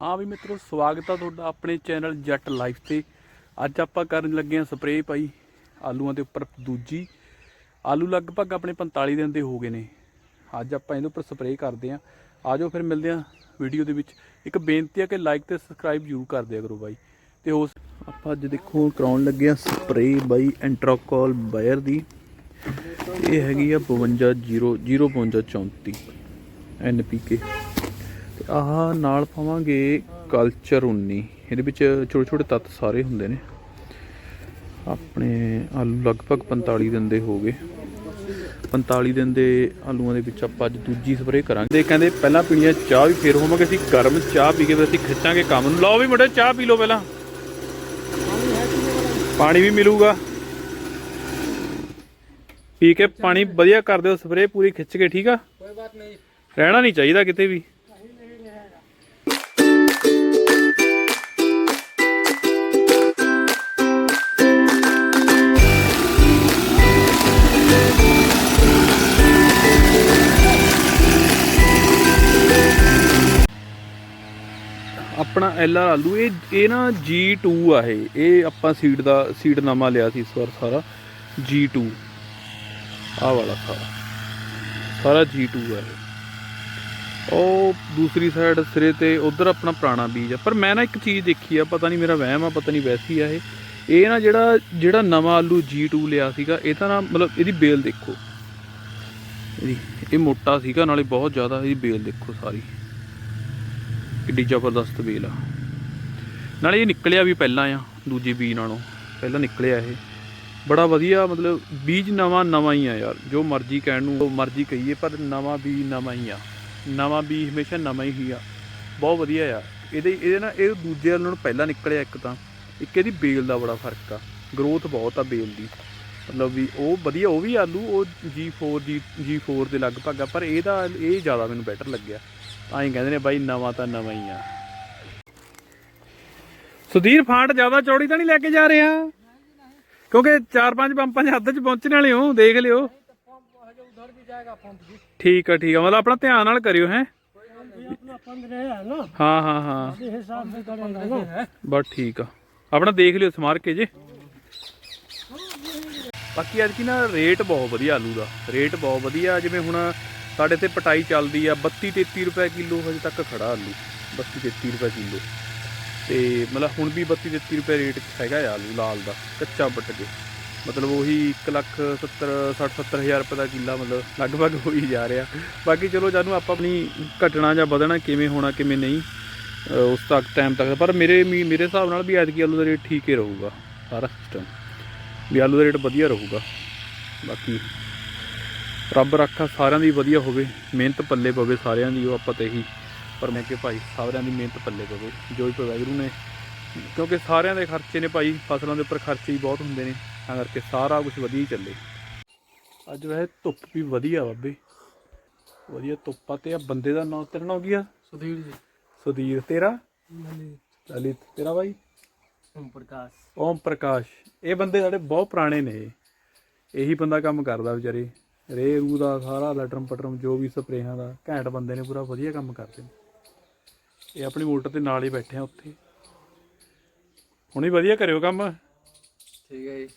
ਹਾਂ ਵੀ ਮਿੱਤਰੋ, ਸਵਾਗਤ ਆ ਤੁਹਾਡਾ ਆਪਣੇ ਚੈਨਲ ਜੱਟ ਲਾਈਫ ਤੇ। ਅੱਜ ਆਪਾਂ ਕਰਨ ਲੱਗੇ ਆ ਸਪਰੇਅ ਪਾਈ ਆਲੂਆਂ ਦੇ ਉੱਪਰ ਦੂਜੀ। ਆਲੂ ਲਗਭਗ ਆਪਣੇ 45 ਦਿਨ ਦੇ ਹੋ ਗਏ ਨੇ। ਅੱਜ ਆਪਾਂ ਇਹਦੇ ਉੱਪਰ ਸਪਰੇਅ ਕਰਦੇ ਆ। ਆਜੋ ਫਿਰ ਮਿਲਦੇ ਆ ਵੀਡੀਓ ਦੇ ਵਿੱਚ। ਇੱਕ ਬੇਨਤੀ ਆ ਕਿ ਲਾਈਕ ਤੇ ਸਬਸਕ੍ਰਾਈਬ ਜ਼ਰੂਰ ਕਰ ਦਿਆ ਕਰੋ ਬਾਈ ਤੇ ਹੋ ਆਪਾਂ ਅੱਜ ਦੇਖੋ, ਕਰਾਉਣ ਲੱਗੇ ਆ ਸਪਰੇਅ ਬਾਈ ਐਂਟਰੋਕੋਲ ਬਾਇਰ ਦੀ। ਇਹ ਹੈਗੀ ਆ 52 05234 ਐਨਪੀਕੇ ਤੇ ਆਹ ਨਾਲ ਪਾਵਾਂਗੇ ਕਲਚਰ ਉਨੀ। ਇਹਦੇ ਵਿੱਚ ਛੋਟੇ ਛੋਟੇ ਤੱਤ ਸਾਰੇ ਹੁੰਦੇ ਨੇ। ਆਪਣੇ ਆਲੂ ਲਗਭਗ 45 ਦਿਨ ਦੇ ਹੋ ਗਏ। 45 ਦਿਨ ਦੇ ਆਲੂਆਂ ਦੇ ਵਿੱਚ ਆਪਾਂ ਅੱਜ ਦੂਜੀ ਸਪਰੇਅ ਕਰਾਂਗੇ। ਤੇ ਕਹਿੰਦੇ ਪਹਿਲਾਂ ਪੀਣੀ ਚਾਹ ਵੀ ਫੇਰ ਹੋਵਾਂਗੇ। ਅਸੀਂ ਗਰਮ ਚਾਹ ਪੀ ਕੇ ਫਿਰ ਅਸੀਂ ਖਿੱਚਾਂਗੇ ਕੰਮ ਨੂੰ। ਲਓ ਵੀ ਮੁੰਡੇ ਚਾਹ ਪੀ ਲਓ ਪਹਿਲਾਂ। ਪਾਣੀ ਵੀ ਮਿਲੂਗਾ। ਪੀ ਕੇ ਪਾਣੀ ਵਧੀਆ ਕਰ ਦਿਓ। ਸਪਰੇਅ ਪੂਰੀ ਖਿੱਚ ਕੇ ਠੀਕ ਆ? ਕੋਈ ਬਾਤ ਨਹੀਂ। ਰਹਿਣਾ ਨਹੀਂ ਚਾਹੀਦਾ ਕਿਤੇ ਵੀ। ਆਪਣਾ ਐਲ ਆਰ ਆਲੂ, ਇਹ ਇਹ ਨਾ G2 ਆ ਇਹ। ਇਹ ਆਪਾਂ ਸੀਡ ਦਾ ਸੀਡ ਨਾਮਾ ਲਿਆ ਸੀ ਇਸ ਵਾਰ ਸਾਰਾ। G2 ਆ ਵਾਲਾ ਸਾਰਾ। ਸਾਰਾ G2 ਆ ਇਹ। ਉਹ ਦੂਸਰੀ ਸਾਈਡ ਸਿਰੇ ਤੇ ਉਧਰ ਆਪਣਾ ਪੁਰਾਣਾ ਬੀਜ ਆ। ਪਰ ਮੈਂ ਨਾ ਇੱਕ ਚੀਜ਼ ਦੇਖੀ ਆ, ਪਤਾ ਨਹੀਂ ਮੇਰਾ ਵਹਿਮ ਆ, ਪਤਾ ਨਹੀਂ ਵੈਸੀ ਆ ਇਹ। ਇਹ ਨਾ ਜਿਹੜਾ ਜਿਹੜਾ ਨਵਾਂ ਆਲੂ G2 ਲਿਆ ਸੀਗਾ, ਇਹ ਤਾਂ ਨਾ ਮਤਲਬ ਇਹਦੀ ਬੇਲ ਦੇਖੋ। ਇਹਦੀ, ਇਹ ਮੋਟਾ ਸੀਗਾ, ਨਾਲੇ ਬਹੁਤ ਜ਼ਿਆਦਾ ਇਹਦੀ ਬੇਲ ਦੇਖੋ ਸਾਰੀ। ਕਿੱਡੀ ਜ਼ਬਰਦਸਤ ਬੇਲ ਆ। ਨਾਲੇ ਇਹ ਨਿਕਲਿਆ ਵੀ ਪਹਿਲਾਂ ਆ, ਦੂਜੇ ਬੀਜ ਨਾਲੋਂ। ਪਹਿਲਾਂ ਨਿਕਲਿਆ ਇਹ। ਬੜਾ ਵਧੀਆ, ਮਤਲਬ ਬੀਜ ਨਵਾਂ ਨਵਾਂ ਹੀ ਆ ਯਾਰ। ਜੋ ਮਰਜ਼ੀ ਕਹਿਣ ਨੂੰ ਉਹ ਮਰਜ਼ੀ ਕਹੀਏ, ਪਰ ਨਵਾਂ ਬੀਜ ਨਵਾਂ ਹੀ ਆ। ਨਵਾਂ ਬੀ ਹਮੇਸ਼ਾ ਨਵਾਂ ਹੀ ਆ। ਬਹੁਤ ਵਧੀਆ ਆ ਇਹਦੇ ਇਹਦੇ ਨਾਲ, ਇਹ ਦੂਜੇ ਵਾਲ ਨਾਲੋਂ ਪਹਿਲਾਂ ਨਿਕਲਿਆ ਇੱਕ ਤਾਂ। ਇੱਕ ਇਹਦੀ ਬੇਲ ਦਾ ਬੜਾ ਫ਼ਰਕ ਆ। ਗਰੋਥ ਬਹੁਤ ਆ ਬੇਲ ਦੀ। ਮਤਲਬ ਵੀ ਉਹ ਵਧੀਆ, ਉਹ ਵੀ ਆਲੂ, ਉਹ G4 G G4 ਦੇ ਲਗਭਗ ਆ, ਪਰ ਇਹਦਾ, ਇਹ ਜ਼ਿਆਦਾ ਮੈਨੂੰ ਬੈਟਰ ਲੱਗਿਆ। ਤਾਂ ਹੀ ਕਹਿੰਦੇ ਨੇ ਬਾਈ ਨਵਾਂ ਤਾਂ ਨਵਾਂ ਹੀ ਆ। ਸੁਧੀਰ, ਫਾਂਟ ਜ਼ਿਆਦਾ ਚੌੜੀ ਤਾਂ ਨਹੀਂ ਲੈ ਕੇ ਜਾ ਰਿਹਾ? ਕਿਉਂਕਿ ਚਾਰ ਪੰਜ ਪੰਪਾਂ ਦੇ ਹੱਦ 'ਚ ਪਹੁੰਚਣ ਵਾਲੇ ਹੋ, ਦੇਖ ਲਿਓ। ਠੀਕ ਆ ਠੀਕ ਆ। ਮਤਲਬ ਆਪਣਾ ਧਿਆਨ ਨਾਲ ਕਰਿਓ, ਹੈ। ਬਸ ਠੀਕ ਆ। ਆਪਣਾ ਦੇਖ ਲਿਓ ਸਮਾਰ ਕੇ ਜੇ। ਬਾਕੀ ਅੱਜ ਕੀ ਨਾ, ਰੇਟ ਬਹੁਤ ਵਧੀਆ ਆਲੂ ਦਾ। ਰੇਟ ਬਹੁਤ ਵਧੀਆ, ਜਿਵੇਂ ਹੁਣ ਸਾਡੇ ਤੇ ਪਟਾਈ ਚੱਲਦੀ ਆ 32 33 ਰੁਪਏ ਕਿਲੋ ਹਜੇ ਤੱਕ ਖੜਾ ਆਲੂ 32 33 ਰੁਪਏ ਕਿਲੋ। ਤੇ ਮਤਲਬ ਹੁਣ ਵੀ 32 33 ਰੁਪਏ ਰੇਟ ਹੈਗਾ ਆ ਆਲੂ ਲਾਲ ਦਾ, ਕੱਚਾ ਪੱਟ ਕੇ। ਮਤਲਬ ਉਹੀ 1 ਲੱਖ 70 60 70 ਹਜ਼ਾਰ ਰੁਪਏ ਦਾ ਕਿੱਲਾ ਮਤਲਬ ਲਗਭਗ ਹੋ ਹੀ ਜਾ ਰਿਹਾ। ਬਾਕੀ ਚਲੋ ਜਾਨੂੰ ਆਪਾਂ ਆਪਣੀ ਘਟਣਾ ਜਾਂ ਵਧਣਾ ਕਿਵੇਂ ਹੋਣਾ, ਕਿਵੇਂ ਨਹੀਂ ਉਸ ਤੱਕ ਟਾਈਮ ਤੱਕ, ਪਰ ਮੇਰੇ ਮੀ- ਮੇਰੇ ਹਿਸਾਬ ਨਾਲ ਵੀ ਐਤਕੀ ਆਲੂ ਦਾ ਰੇਟ ਠੀਕ ਹੀ ਰਹੂਗਾ, ਸਾਰਾ ਸਿਸਟਮ ਵੀ ਆਲੂ ਦਾ ਰੇਟ ਵਧੀਆ ਰਹੂਗਾ, ਬਾਕੀ ਰੱਬ ਰੱਖਾ ਸਾਰਿਆਂ ਦੀ ਵਧੀਆ ਹੋਵੇ ਮਿਹਨਤ ਪੱਲੇ ਪਵੇ ਸਾਰਿਆਂ ਦੀ ਉਹ ਆਪਾਂ ਤੇ ਹੀ ਪਰ ਮੈਂ ਕਿ ਭਾਈ ਸਾਰਿਆਂ ਦੀ ਮਿਹਨਤ ਪੱਲੇ ਪਵੇ ਜੋ ਵੀ ਪਵੈਗਰੂ ਨੇ ਕਿਉਂਕਿ ਸਾਰਿਆਂ ਦੇ ਖਰਚੇ ਨੇ ਭਾਈ ਫਸਲਾਂ ਦੇ ਉੱਪਰ ਖਰਚੇ ਹੀ ਬਹੁਤ ਹੁੰਦੇ ਨੇ ਤਾਂ ਕਰਕੇ ਸਾਰਾ ਕੁਝ ਵਧੀਆ ਹੀ ਚੱਲੇ। ਅੱਜ ਵੈਸੇ ਧੁੱਪ ਵੀ ਵਧੀਆ ਬਾਬੇ ਵਧੀਆ ਧੁੱਪ ਤੇ ਆ ਬੰਦੇ ਦਾ ਨਾਂ ਤੇਰਾ ਨਾਂ ਕੀ ਆ? ਸੁਧੀਰ ਜੀ। ਸੁਧੀਰ ਤੇਰਾ? ਲਲਿਤ ਤੇਰਾ ਭਾਈ ਓਮ ਪ੍ਰਕਾਸ਼। ਓਮ ਪ੍ਰਕਾਸ਼ ਇਹ ਬੰਦੇ ਸਾਡੇ ਬਹੁਤ ਪੁਰਾਣੇ ਨੇ ਇਹੀ ਬੰਦਾ ਕੰਮ ਕਰਦਾ ਵਿਚਾਰੇ। ਰੇ ਰੂ ਦਾ, ਸਾਰਾ ਲਟਰਮ ਪਟਰਮ, ਜੋ ਵੀ ਸਪਰੇਹਾਂ ਦਾ, ਘੈਂਟ ਬੰਦੇ ਨੇ ਪੂਰਾ ਵਧੀਆ ਕੰਮ ਕਰਦੇ ਨੇ। ਇਹ ਆਪਣੀ ਮੋਟਰ ਤੇ ਨਾਲ ਹੀ ਬੈਠੇ ਆ ਉੱਥੇ। ਹੁਣ ਹੁਣੇ ਵਧੀਆ ਕਰਿਓ ਕੰਮ। ਠੀਕ ਹੈ ਜੀ।